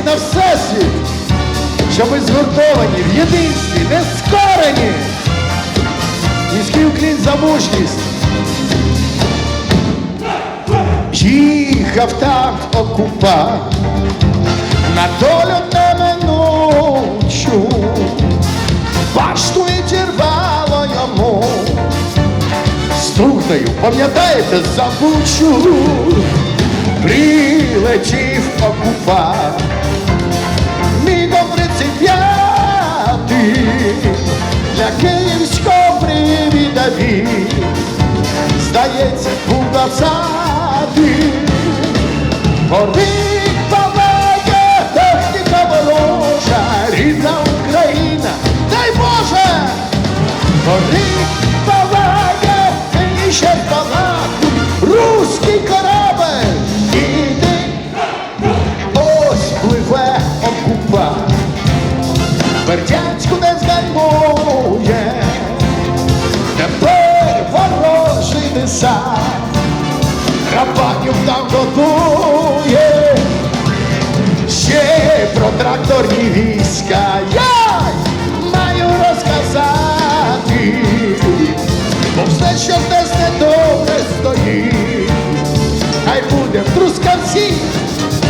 українці на всесвіт, що ми згуртовані в єдинстві, не скорені. Низький уклін за мужність. Їхав там окупант на долю неминучу, башту відірвало йому. Струною, пам'ятаєте, забучу, прилетів окупант, для київського привідаві, здається, був двадцятий. Бердянську не згальмує, тепер ворожий десант. Рабанів там готує. Ще про тракторні війська я маю розказати, бо все, що десь недобре стоїть, хай буде в трускавці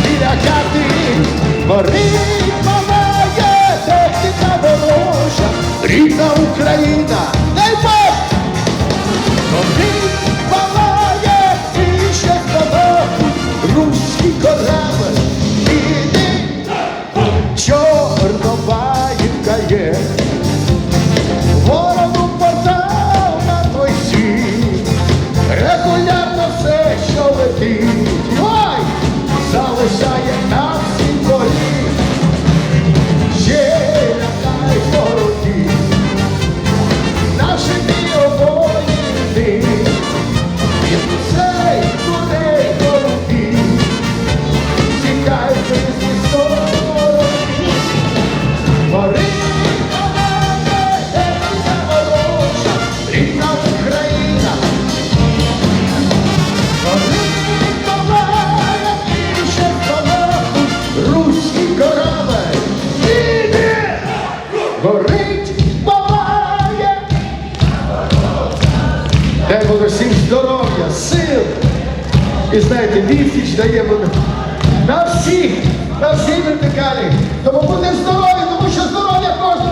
біля хати, горить Іде! Горить палає, Дай Боже здоров'я, сил. І знаєте, відсіч дає вона на всіх, на всій вертикалі. Тому буде здорові, тому що здоров'я кожного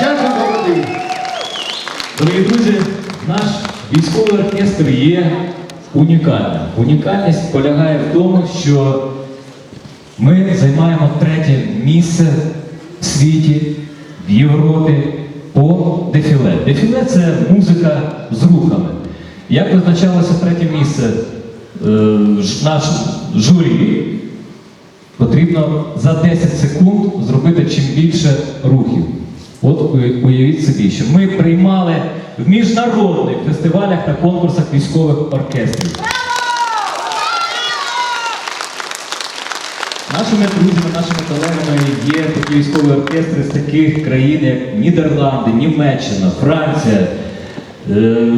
Дякую, молодий! Дорогі друзі, наш військовий оркестр є унікальним. Унікальність полягає в тому, що ми займаємо третє місце в світі, в Європі по дефіле. Дефіле це музика з рухами. Як визначалося третє місце е, наш журі, потрібно за 10 секунд зробити чим більше рухів. От уявіть собі, що ми приймали в міжнародних фестивалях та конкурсах військових оркестрів. Нашими друзями, нашими колегами є такі військові оркестри з таких країн, як Нідерланди, Німеччина, Франція, е,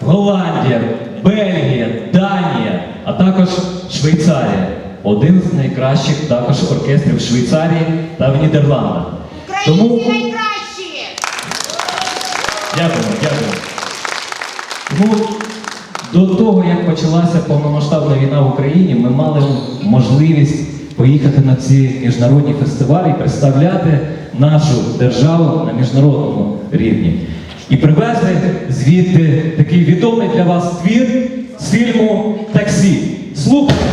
Голландія, Бельгія, Данія, а також Швейцарія. Один з найкращих також оркестрів Швейцарії та в Нідерландах. Українці найкращі! Дякую, дякую. Тому до того, як почалася повномасштабна війна в Україні, ми мали можливість поїхати на ці міжнародні фестивалі і представляти нашу державу на міжнародному рівні. І привезли звідти такий відомий для вас твір з фільму Таксі. Слухайте.